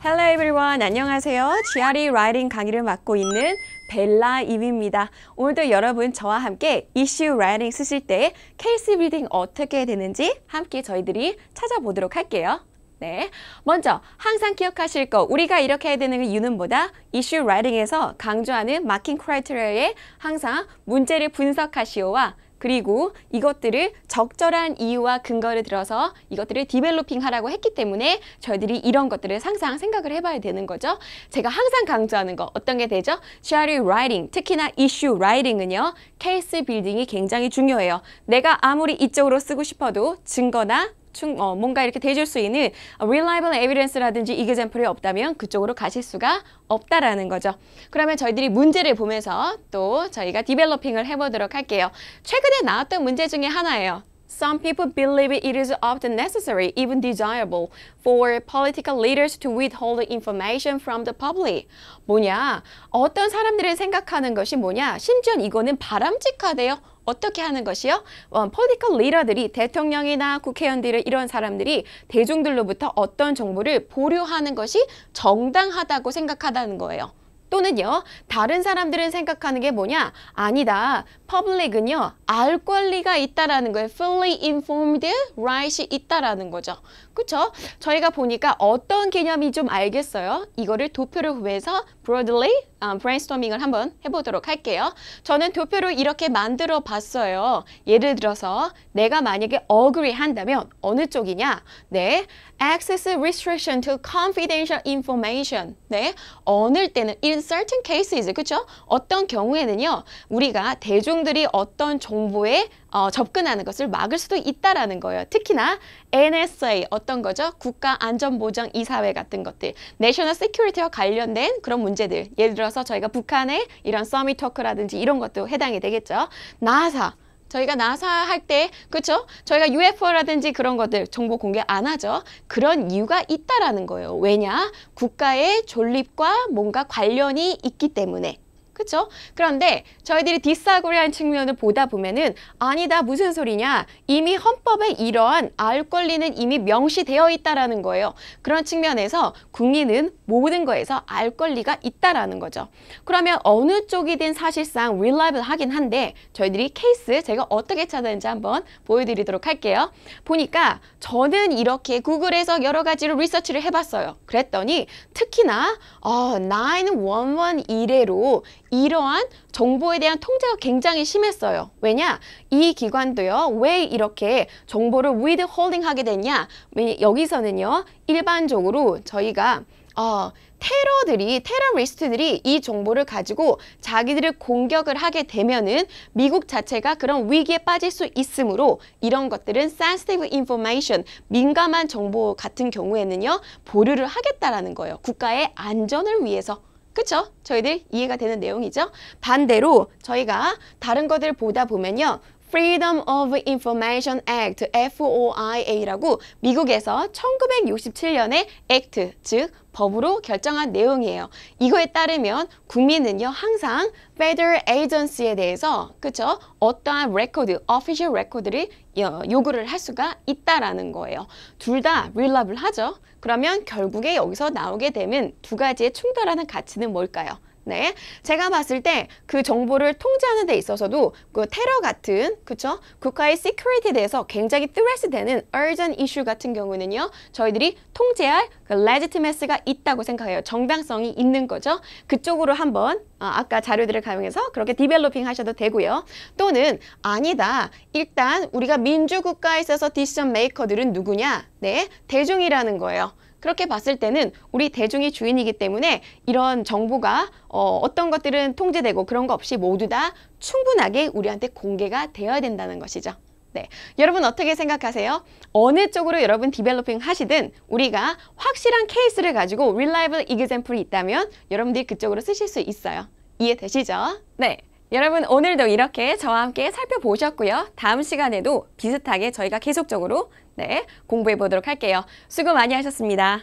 Hello everyone. 안녕하세요. GRE 라이팅 강의를 맡고 있는 벨라 임입니다. 오늘도 여러분 저와 함께 이슈 라이팅 쓰실 때 케이스 빌딩 어떻게 되는지 함께 저희들이 찾아보도록 할게요. 네. 먼저 항상 기억하실 거 우리가 이렇게 해야 되는 이유는 뭐다? 이슈 라이팅에서 강조하는 마킹 크라이테리아에 항상 문제를 분석하시오와 그리고 이것들을 적절한 이유와 근거를 들어서 이것들을 디벨로핑 하라고 했기 때문에 저희들이 이런 것들을 항상 생각을 해봐야 되는 거죠. 제가 항상 강조하는 거 어떤 게 되죠? Writing, 특히나 issue writing은요. 케이스 빌딩이 굉장히 중요해요. 내가 아무리 이쪽으로 쓰고 싶어도 증거나 충, 어, 뭔가 이렇게 대줄 수 있는 reliable evidence라든지 example이 없다면 그쪽으로 가실 수가 없다라는 거죠. 그러면 저희들이 문제를 보면서 또 저희가 디벨로핑을 해보도록 할게요. 최근에 나왔던 문제 중에 하나예요. Some people believe it is often necessary, even desirable, for political leaders to withhold information from the public. 뭐냐? 어떤 사람들이 생각하는 것이 뭐냐? 심지어 이거는 바람직하대요. 어떻게 하는 것이요? 어, political leader들이 대통령이나 국회의원들이 이런 사람들이 대중들로부터 어떤 정보를 보류하는 것이 정당하다고 생각하다는 거예요. 또는요, 다른 사람들은 생각하는 게 뭐냐? 아니다. public은요, 알 권리가 있다라는 거예요. fully informed right이 있다라는 거죠. 그쵸? 저희가 보니까 어떤 개념이 좀 알겠어요? 이거를 도표를 구해서 broadly um, brainstorming을 한번 해보도록 할게요. 저는 도표를 이렇게 만들어 봤어요. 예를 들어서 내가 만약에 agree 한다면 어느 쪽이냐? 네, access restriction to confidential information. 네, 어느 때는 in certain cases, 그쵸? 어떤 경우에는요, 우리가 대중들이 어떤 정보에 어, 접근하는 것을 막을 수도 있다라는 거예요. 특히나 NSA 어떤 거죠? 국가안전보장이사회 같은 것들, 내셔널 시큐리티와 관련된 그런 문제들. 예를 들어서 저희가 북한의 이런 서밋 토크라든지 이런 것도 해당이 되겠죠. 나사 저희가 나사 할 때 그렇죠? 저희가 UFO라든지 그런 것들 정보 공개 안 하죠. 그런 이유가 있다라는 거예요. 왜냐? 국가의 존립과 뭔가 관련이 있기 때문에. 그렇죠? 그런데 저희들이 디스아그리한 측면을 보다 보면은 아니다 무슨 소리냐 이미 헌법에 이러한 알 권리는 이미 명시되어 있다라는 거예요. 그런 측면에서 국민은 모든 거에서 알 권리가 있다라는 거죠. 그러면 어느 쪽이든 사실상 reliable 하긴 한데 저희들이 케이스 제가 어떻게 찾았는지 한번 보여드리도록 할게요. 보니까 저는 이렇게 구글에서 여러 가지로 리서치를 해봤어요. 그랬더니 특히나 어, 911 이래로 이러한 정보에 대한 통제가 굉장히 심했어요. 왜냐? 이 기관도요. 왜 이렇게 정보를 withholding 하게 됐냐? 여기서는요. 일반적으로 저희가 어, 테러들이 테러리스트들이 이 정보를 가지고 자기들을 공격을 하게 되면은 미국 자체가 그런 위기에 빠질 수 있으므로 이런 것들은 sensitive information 민감한 정보 같은 경우에는요 보류를 하겠다라는 거예요 국가의 안전을 위해서 그쵸? 저희들 이해가 되는 내용이죠? 반대로 저희가 다른 것들 보다 보면요. Freedom of Information Act, FOIA라고 미국에서 1967년에 액트, 즉 법으로 결정한 내용이에요. 이거에 따르면 국민은요 항상 Federal Agency에 대해서 그쵸 어떠한 레코드, official 레코드를 요구를 할 수가 있다라는 거예요. 둘 다 reliable 하죠. 그러면 결국에 여기서 나오게 되면 두 가지의 충돌하는 가치는 뭘까요? 네, 제가 봤을 때 그 정보를 통제하는 데 있어서도 그 테러 같은 그쵸? 국가의 시큐리티에 대해서 굉장히 스트레스 되는 urgent issue 같은 경우는요 저희들이 통제할 그 legitimacy가 있다고 생각해요. 정당성이 있는 거죠. 그쪽으로 한번 어, 아까 자료들을 가용해서 그렇게 디벨로핑 하셔도 되고요. 또는 아니다. 일단 우리가 민주국가에 있어서 디시전 메이커들은 누구냐? 네 대중이라는 거예요 그렇게 봤을 때는 우리 대중이 주인이기 때문에 이런 정보가 어, 어떤 것들은 통제되고 그런 거 없이 모두 다 충분하게 우리한테 공개가 되어야 된다는 것이죠. 네. 여러분 어떻게 생각하세요? 어느 쪽으로 여러분 디벨로핑 하시든 우리가 확실한 케이스를 가지고 reliable example이 있다면 여러분들이 그쪽으로 쓰실 수 있어요. 이해되시죠? 네. 여러분 오늘도 이렇게 저와 함께 살펴보셨고요. 다음 시간에도 비슷하게 저희가 계속적으로 네, 공부해 보도록 할게요. 수고 많이 하셨습니다.